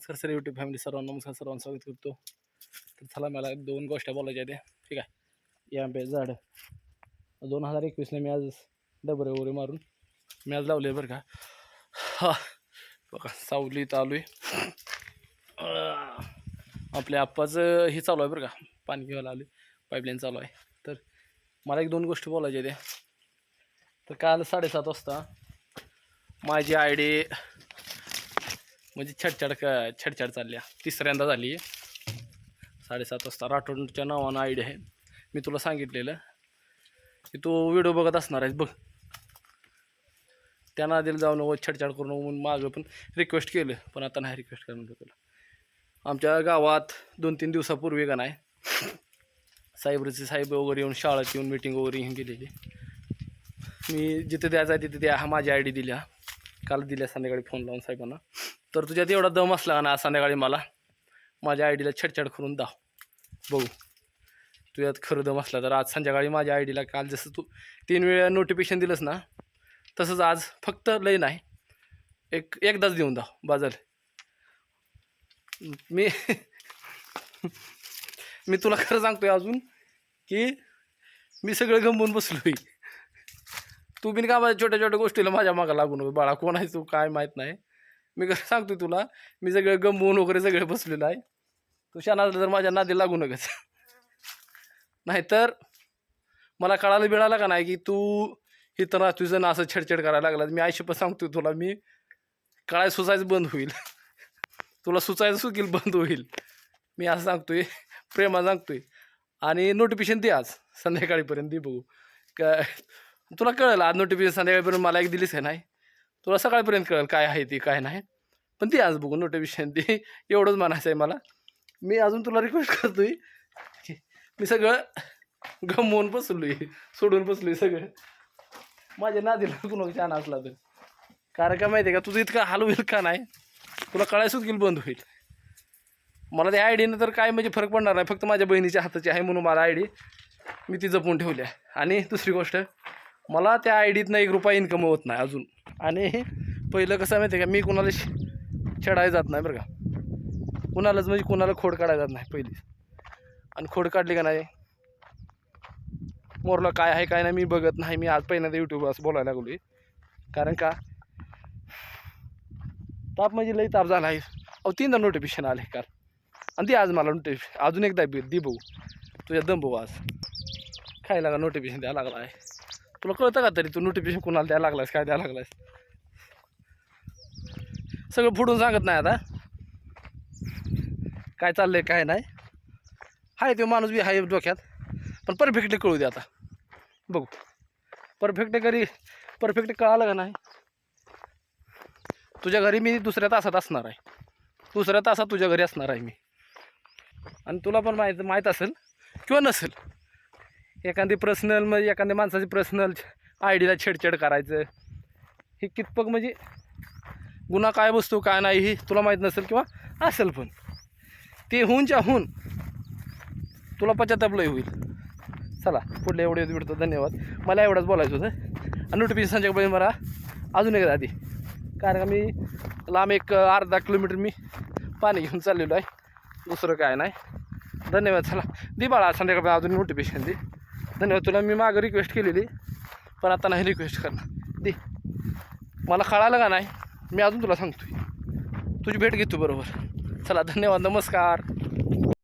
नमस्कार sir YouTube family सर्वांना नमस्कार सर्वांना स्वागत करतो. तर चला मला दोन गोष्टी बोलायच्या त्या ठीक आहे? या आंब्याचं झाड. दोन हजार एकवीसला मी आज डबरे वगैरे मारून मी आज लावले बरं का. हा बघा सावलीत आलो आहे आपल्या आप्पाचं हे चालू आहे बरं का पाणी घ्यायला आलो पाईपलाईन चालू आहे. तर मला एक दोन गोष्टी बोलायच्या त्या तर काल साडेसात वाजता माझी आय डी म्हणजे छटछट क चालल्या तिसऱ्यांदा झाली. आहे साडेसात वाजता राठोडच्या नावानं आय डी आहे. मी तुला सांगितलेलं. की तू व्हिडिओ बघत असणार आहेस बघ. त्यांना आधीला जाऊन नको छडछाड करू नको म्हणून मागं पण रिक्वेस्ट केलं. पण आता नाही रिक्वेस्ट करणार तुला. आमच्या गावात दोन तीन दिवसापूर्वी का नाही साहेबरचे साहेब वगैरे येऊन शाळेत येऊन मिटिंग वगैरे येऊन गेलेली. मी जिथे द्यायचा आहे तिथे द्या हा माझी आय डी दिल्या. काल दिल्या संध्याकाळी फोन लावून साहेबांना. तर तुझ्यात एवढा दम असला का ना आज संध्याकाळी मला? माझ्या आय डीला छेडछाड करून दाव. बघू. तुझ्यात खरं दम असला तर आज संध्याकाळी माझ्या आय डीला काल जसं तू तीन वेळा नोटिफिकेशन दिलंस ना तसंच आज फक्त लय नाही एक एकदाच देऊन दाव. बाजल. मी मी तुला खरं सांगतोय अजून की मी सगळं गमवून बसलोय. तू बिन का माझ्या छोट्या छोट्या गोष्टीला माझ्या मागं लागू नको बाळा. कोण आहे तू? काय माहीत नाही. मी सांगतो सांगतोय तुला. मी सगळं गमवून वगैरे सगळे बसलेलं आहे. तू शाना असलं तर माझ्या नादी लागू नकच नाहीतर मला कळायला बिळालं का नाही की तू इथं ना तुझं ना असं छेडछेड करायला लागला. मी आयुष्य पण सांगतोय तुला मी कळाय सुचायचं बंद होईल. तुला सुचायचं सुकील बंद होईल. मी असं सांगतोय प्रेमा सांगतोय. आणि नोटिफिकेशन दे आज संध्याकाळीपर्यंत दे बघू. का तुला कळलं आज नोटिफिकेशन संध्याकाळीपर्यंत मला एक दिलीच आहे नाही? तुला सकाळपर्यंत कळेल काय आहे ती काय नाही. पण ती आज बघू नोटिफिकेशन ती एवढंच म्हणायचं आहे मला. मी अजून तुला रिक्वेस्ट करतो की मी सगळं गमवून बसलोय सोडून बसलोय सगळं. माझ्या नादीला कुणाला छान असला तर. कारण का माहिती आहे का तुझं इतकं हाल होईल का नाही? तुला कळायचंच गेलं बंद होईल. मला त्या आय डीनं तर काय म्हणजे फरक पडणार नाही. फक्त माझ्या बहिणीच्या हाताची आहे म्हणून मला आय डी मी ती जपून ठेवली आहे. आणि दुसरी गोष्ट मला त्या आयडीतनं एक रुपया इन्कम होत नाही अजून. आणि पहिलं कसं माहिती आहे का? मी कुणाला छेडायला जात नाही बरं का. कुणालाच म्हणजे कुणाला खोड काढायला जात नाही पहिली. आणि खोड काढली का नाही? मोरला काय आहे काय नाही मी बघत नाही. मी आज पहिल्यांदा यूट्यूबवर असं बोलायला लागलो कारण का? ताप म्हणजे लई ताप झाला आहे. अहो तीनदा नोटिफिकेशन आले काल. आणि ती आज मला नोटिफिकेशन अजून एकदा बी दे भाऊ. तुझ्या दम भाऊ आज. खायला का नोटिफिकेशन द्यायला लागला आहे तुला कळतं का तरी तू नोटिफिकेशन कुणाला द्यायला लागलास काय द्यायला लागलास सगळं फुडून सांगत नाही आता. काय चाललंय काय नाही. हाय तो माणूस बी हाय डोक्यात. पण परफेक्टली कळू दे आता. बघू. परफेक्ट घरी. परफेक्ट कळालं का नाही? तुझ्या घरी मी दुसऱ्या तासात असणार आहे. दुसऱ्या तासात तुझ्या घरी असणार आहे मी. आणि तुला पण माहीत माहीत असेल किंवा नसेल एखादी पर्सनल म्हणजे एखाद्या माणसाची पर्सनल आय डीला छेडछेड करायचं. हे कितपक म्हणजे गुन्हा काय बसतो काय नाही हे तुला माहीत नसेल किंवा असेल पण. ते होऊनच्या होऊन. तुला पश्चातापलंही होईल. चला पुढल्या एवढे भेटतो धन्यवाद. मला एवढंच बोलायचं होतं. आणि नोटिफिकेशन पाहिजे मला अजून एकदा आधी. कारण का मी लांब एक अर्धा किलोमीटर मी पाणी घेऊन चाललेलो आहे. दुसरं काय नाही. धन्यवाद चला. दे बाळा संध्याकाळपर्यंत अजून नोटिफिकेशन दे. धन्यवाद तुला मी मागं रिक्वेस्ट केलेली पण आता नाही रिक्वेस्ट करणार. दे. मला कळालं का नाही मी अजून तुला सांगतो तुझी भेट घेतो बरोबर. चला धन्यवाद नमस्कार.